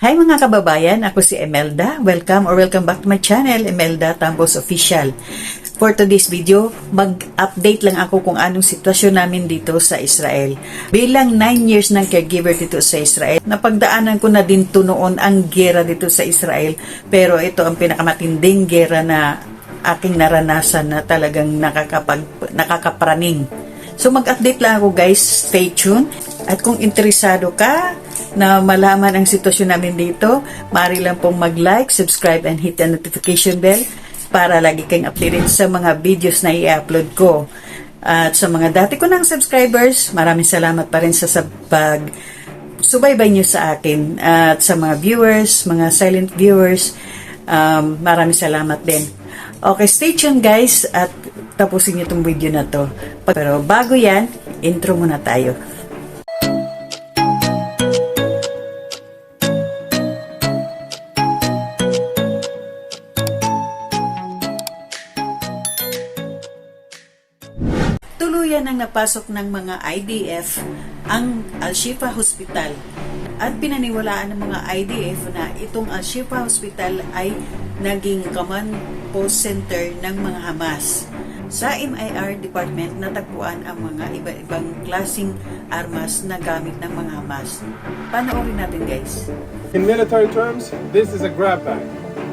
Hi mga kababayan, ako si Emelda. Welcome or welcome back to my channel, Emelda Tambos Official. For today's video, mag-update lang ako kung anong sitwasyon namin dito sa Israel. Bilang 9 years ng caregiver dito sa Israel, napagdaanan ko na din to noon ang gera dito sa Israel. Pero ito ang pinakamatinding gera na aking naranasan na talagang nakakapag, nakakapraning. So mag-update lang ako guys, stay tuned. At kung interesado ka na malaman ang sitwasyon namin dito, maaari lang pong mag-like, subscribe, and hit the notification bell para lagi kayong updated sa mga videos na i-upload ko. At sa mga dati ko ng subscribers, maraming salamat pa rin sa pag subaybay niyo sa akin. At sa mga viewers, mga silent viewers, um, maraming salamat din. Okay, stay tuned guys at tapusin niyo itong video na to. Pero bago yan, intro muna tayo. Tuluyan ang napasok ng mga IDF ang Al-Shifa Hospital at pinaniwalaan ng mga IDF na itong Al-Shifa Hospital ay naging command post center ng mga Hamas. Sa MIR department natagpuan ang mga iba-ibang klasing armas na gamit ng mga Hamas. Panoorin natin guys. In military terms, this is a grab bag,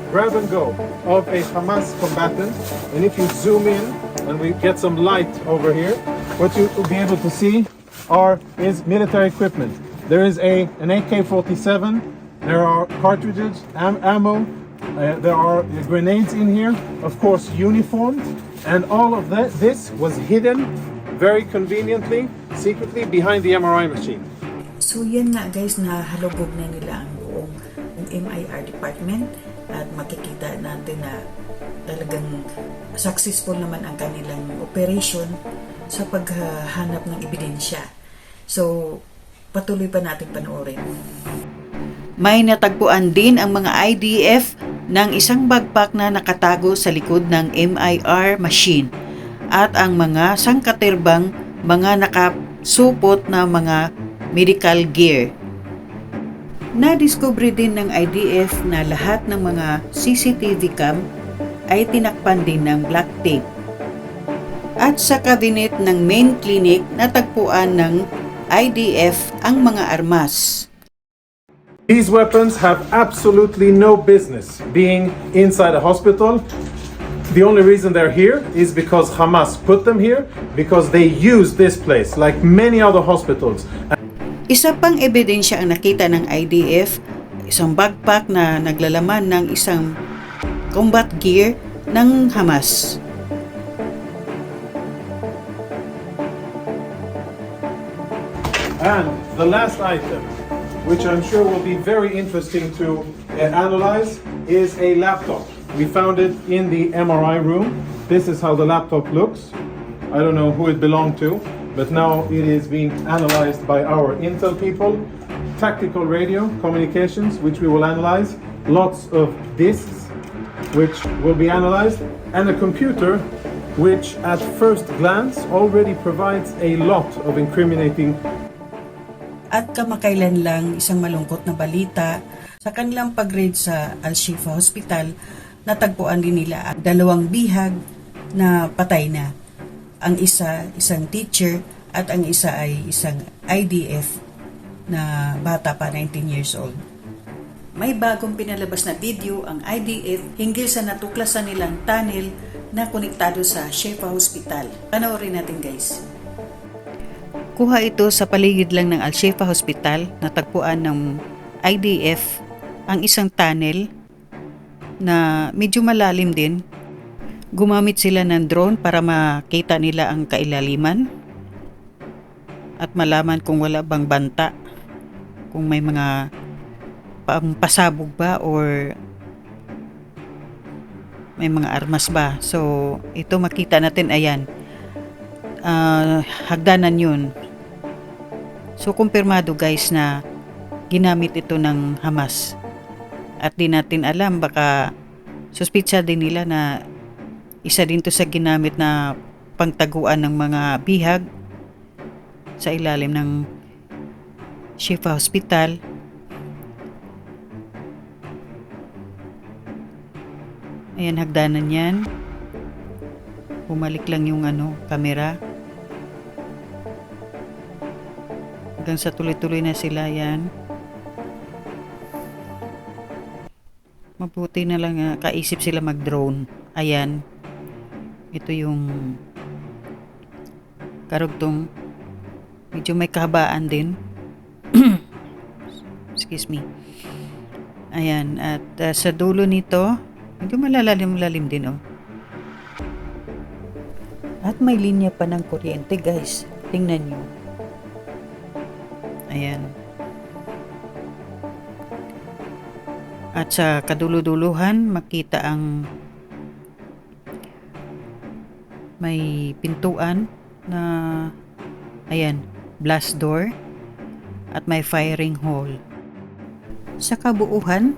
grab and go of a Hamas combatant. And if you zoom in and we get some light over here, what you will be able to see are is military equipment. There is a an AK-47. There are cartridges, am- ammo. Uh, there are grenades in here. Of course, uniformed, and all of that. This was hidden very conveniently, secretly behind the MRI machine. So yan nga guys, nahalugog na nila ang buong MIR department at makikita natin na talagang successful naman ang kanilang operation sa paghahanap ng ebidensya. So, patuloy pa natin panoorin. May natagpuan din ang mga IDF ng isang backpack na nakatago sa likod ng MIR machine at ang mga sangkaterbang mga nakasupot na mga medical gear. Nadiskubre din ng IDF na lahat ng mga CCTV cam ay tinakpan din ng black tape. At sa cabinet ng main clinic natagpuan ng IDF ang mga armas. These weapons have absolutely no business being inside a hospital. The only reason they're here is because Hamas put them here because they use this place like many other hospitals. Isa pang ebidensya ang nakita ng IDF, isang backpack na naglalaman ng isang combat gear ng Hamas. And the last item, which I'm sure will be very interesting to uh, analyze, is a laptop. We found it in the MRI room. This is how the laptop looks. I don't know who it belonged to, but now it is being analyzed by our Intel people. Tactical radio communications, which we will analyze. Lots of disks, which will be analyzed. And a computer, which at first glance already provides a lot of incriminating At kamakailan lang isang malungkot na balita sa kanilang pag-raid sa Al-Shifa Hospital, natagpuan din nila ang dalawang bihag na patay na. Ang isa, isang teacher, at ang isa ay isang IDF na bata pa, 19 years old. May bagong pinalabas na video ang IDF hinggil sa natuklasan nilang tunnel na konektado sa Shefa Hospital. Panoorin natin guys. Kuha ito sa paligid lang ng Al-Shifa Hospital, natagpuan ng IDF ang isang tunnel na medyo malalim din. Gumamit sila ng drone para makita nila ang kailaliman at malaman kung wala bang banta, kung may mga pang pasabog ba or may mga armas ba. So, ito makita natin, ayan, ah, hagdanan yun. So, kumpirmado guys na ginamit ito ng Hamas. At di natin alam, baka suspitsa din nila na isa din to sa ginamit na pangtaguan ng mga bihag sa ilalim ng Shifa Hospital Ayan, hagdanan yan. Bumalik lang yung ano, camera. Hanggang sa tuloy-tuloy na sila yan. Mabuti na lang ah, kaisip sila mag-drone. Ayan. Ito yung karugtong. Medyo may kahabaan din. Excuse me. Ayan. At ah, sa dulo nito, medyo malalalim-lalim din oh. At may linya pa ng kuryente guys. Tingnan nyo. Ayan. At sa kaduluduluhan, makita ang may pintuan na ayan, blast door at may firing hole. Sa kabuuhan,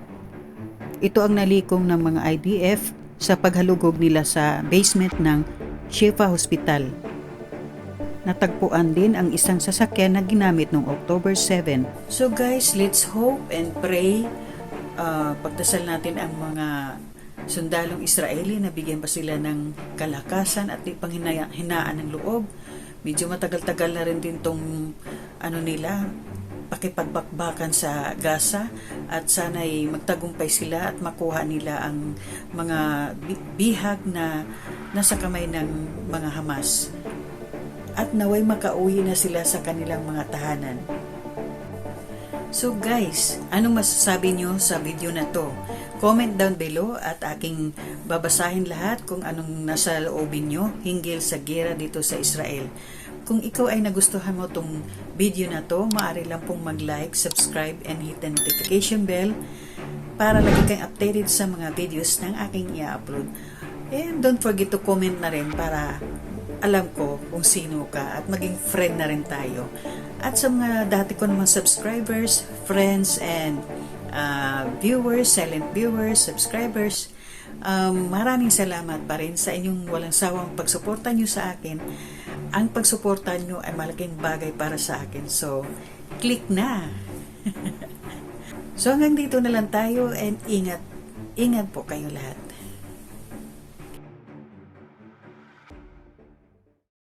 ito ang nalikong ng mga IDF sa paghalugog nila sa basement ng Shifa Hospital. Natagpuan din ang isang sasakyan na ginamit noong October 7. So guys, let's hope and pray. Uh, pagdasal natin ang mga sundalong Israeli na bigyan pa sila ng kalakasan at panghinaan ng loob. Medyo matagal-tagal na rin din tong ano nila, pakipagbakbakan sa Gaza at sana'y magtagumpay sila at makuha nila ang mga bi- bihag na nasa kamay ng mga Hamas at naway makauwi na sila sa kanilang mga tahanan. So guys, anong masasabi nyo sa video na to? Comment down below at aking babasahin lahat kung anong nasa loobin nyo hinggil sa gera dito sa Israel. Kung ikaw ay nagustuhan mo tong video na to, maaari lang pong mag-like, subscribe, and hit the notification bell para lagi kang updated sa mga videos ng aking i-upload. And don't forget to comment na rin para alam ko kung sino ka at maging friend na rin tayo. At sa mga dati ko namang subscribers, friends, and uh, viewers, silent viewers, subscribers, um, maraming salamat pa rin sa inyong walang sawang pagsuporta nyo sa akin. Ang pagsuporta nyo ay malaking bagay para sa akin. So, click na! so hanggang dito na lang tayo and ingat, ingat po kayo lahat.